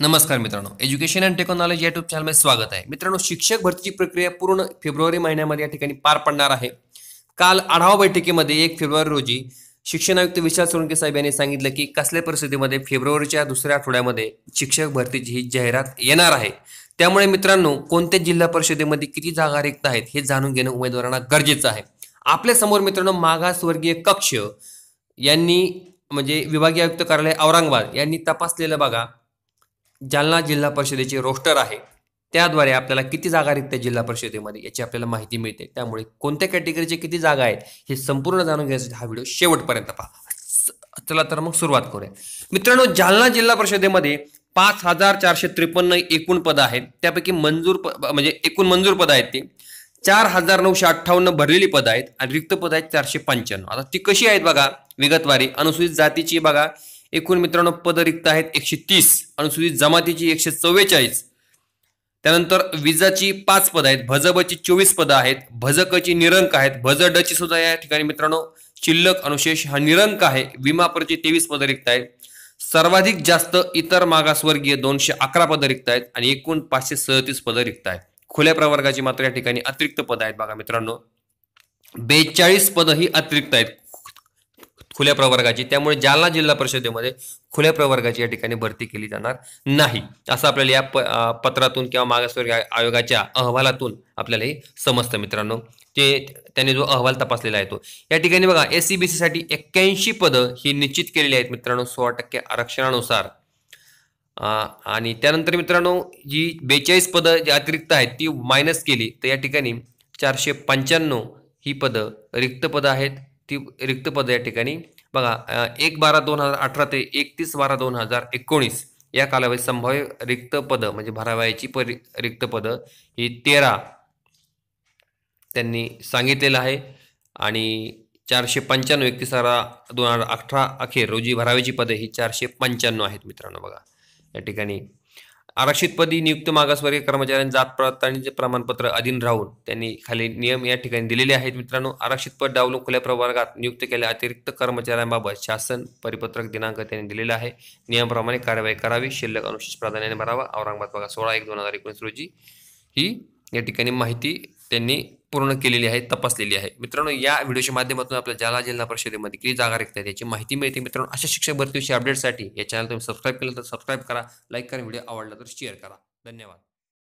नमस्कार मित्रांनो. Education and technology या युट्यूब चॅनलमध्ये स्वागत आहे. मित्रांनो शिक्षक भरतीची प्रक्रिया पूर्ण फेब्रुवारी महिन्यामध्ये या ठिकाणी पार पडणार आहे. काल आढावा बैठकीमध्ये एक फेब्रुवारी रोजी शिक्षण आयुक्त विशाल सोळंके साहेब यांनी सांगितलं की कसल्या परिस्थितीमध्ये फेब्रुवारीच्या दुसऱ्या आठवड्यामध्ये शिक्षक भरतीची ही जाहिरात येणार आहे? त्यामुळे मित्रांनो कोणत्या जिल्हा परिषदेमध्ये किती जागा रिक्त आहेत हे जाणून घेणं उमेदवारांना गरजेचं आहे. आपल्यासमोर मित्रांनो मागासवर्गीय कक्ष यांनी म्हणजे विभागीय आयुक्त कार्यालय औरंगाबाद यांनी तपासलेलं बघा. जालना जिल्हा परिषदेचे रोस्टर आहे. त्याद्वारे आपल्याला किती जागा रिक्त जिल्हा परिषदेमध्ये याची आपल्याला माहिती मिळते. त्यामुळे कोणत्या कॅटेगरीचे किती जागा आहेत हे संपूर्ण जाणून घेण्यासाठी हा व्हिडिओ शेवटपर्यंत पहा. चला तर मग सुरुवात करूया. मित्रांनो जालना जिल्हा परिषदेमध्ये पाच हजार चारशे त्रेपन्न एकूण पदं आहेत. त्यापैकी मंजूर प म्हणजे एकूण मंजूर पदं आहेत ती. चार हजार नऊशे अठ्ठावन्न भरलेली पदं आहेत आणि रिक्त पदं आहेत चारशे पंच्याण्णव. आता ती कशी आहेत बघा? विगतवारी अनुसूचित जातीची बघा. एकूण मित्रांनो पद रिक्त आहेत एकशे तीस अनुसूचित जमातीची एकशे चव्वेचाळीस. त्यानंतर विजाची पाच पदं आहेत भजबची चोवीस पदं आहेत भजकची निरंक आहेत भज डची सुद्धा या ठिकाणी मित्रांनो शिल्लक अनुशेष हा निरंक आहे विमापरची तेवीस पदं रिक्त आहेत. सर्वाधिक जास्त इतर मागासवर्गीय दोनशे अकरा पदं रिक्त आहेत आणि एकूण पाचशे सदतीस पदं रिक्त आहेत. खुल्या प्रवर्गाची मात्र या ठिकाणी अतिरिक्त पदं आहेत बघा मित्रांनो. बेचाळीस पदं ही अतिरिक्त आहेत. खुल्या प्रवर्गाची. त्यामुळे जालना जिल्हा परिषदेमध्ये खुल्या प्रवर्गाची या ठिकाणी भरती केली जाणार नाही. असं आपल्याला या प पत्रातून किंवा मागासवर्ग आयोगाच्या अहवालातून आपल्याला हे समजतं मित्रांनो. ते त्यांनी जो अहवाल तपासलेला आहे तो. या ठिकाणी बघा एस सी बी सीसाठी एक्क्याऐंशी पदं ही निश्चित केलेली आहेत मित्रांनो सोळा टक्के आरक्षणानुसार. आणि त्यानंतर मित्रांनो जी बेचाळीस पदं जी अतिरिक्त आहेत ती मायनस केली तर या ठिकाणी चारशे पंच्याण्णव ही पदं रिक्त पदं आहेत. ती रिक्त पद या ठिकाणी. बघा एक बारा दोन हजार अठरा ते एकतीस बारा दोन हजार एकोणीस या कालावधीत संभाव्य रिक्त पदं म्हणजे भरावयाची परि रिक्त पदं ही तेरा त्यांनी सांगितलेलं आहे. आणि चारशे पंच्याण्णव एकतीस बारा दोन हजार अठरा अखेर रोजी भरावयाची पदं ही चारशे पंच्याण्णव आहेत मित्रांनो बघा. या ठिकाणी आरक्षितपदी नियुक्त मागासवर्गीय कर्मचाऱ्यांनी जात पडताळणीचे प्रमाणपत्र अधीन राहून त्यांनी खाली नियम या ठिकाणी दिलेले आहेत. मित्रांनो आरक्षित पद डावलून खुल्या प्रवर्गात नियुक्त केलेल्या अतिरिक्त कर्मचाऱ्यांबाबत शासन परिपत्रक दिनांक त्यांनी दिलेला आहे. नियमाप्रमाणे कार्यवाही करावी. शिल्लक अनुशेष प्राधान्याने भरावा. औरंगाबाद बघा सोळा एक दोन हजार एकोणीस रोजी ही या ठिकाणी माहिती त्यांनी पूर्ण केलेली आहे तपासलेली आहे. मित्रांनो या व्हिडिओच्या माध्यमातून आपल्या जालना जिल्हा परिषदेमध्ये किती जागा रिक्त आहेत याची माहिती मिळते. मित्रांनो अशा शिक्षक भरतीविषयी अपडेटसाठी या चॅनल तुम्ही सबस्क्राईब केलं तर सबस्क्राईब करा लाईक करा व्हिडिओ आवडला तर शेअर करा. धन्यवाद.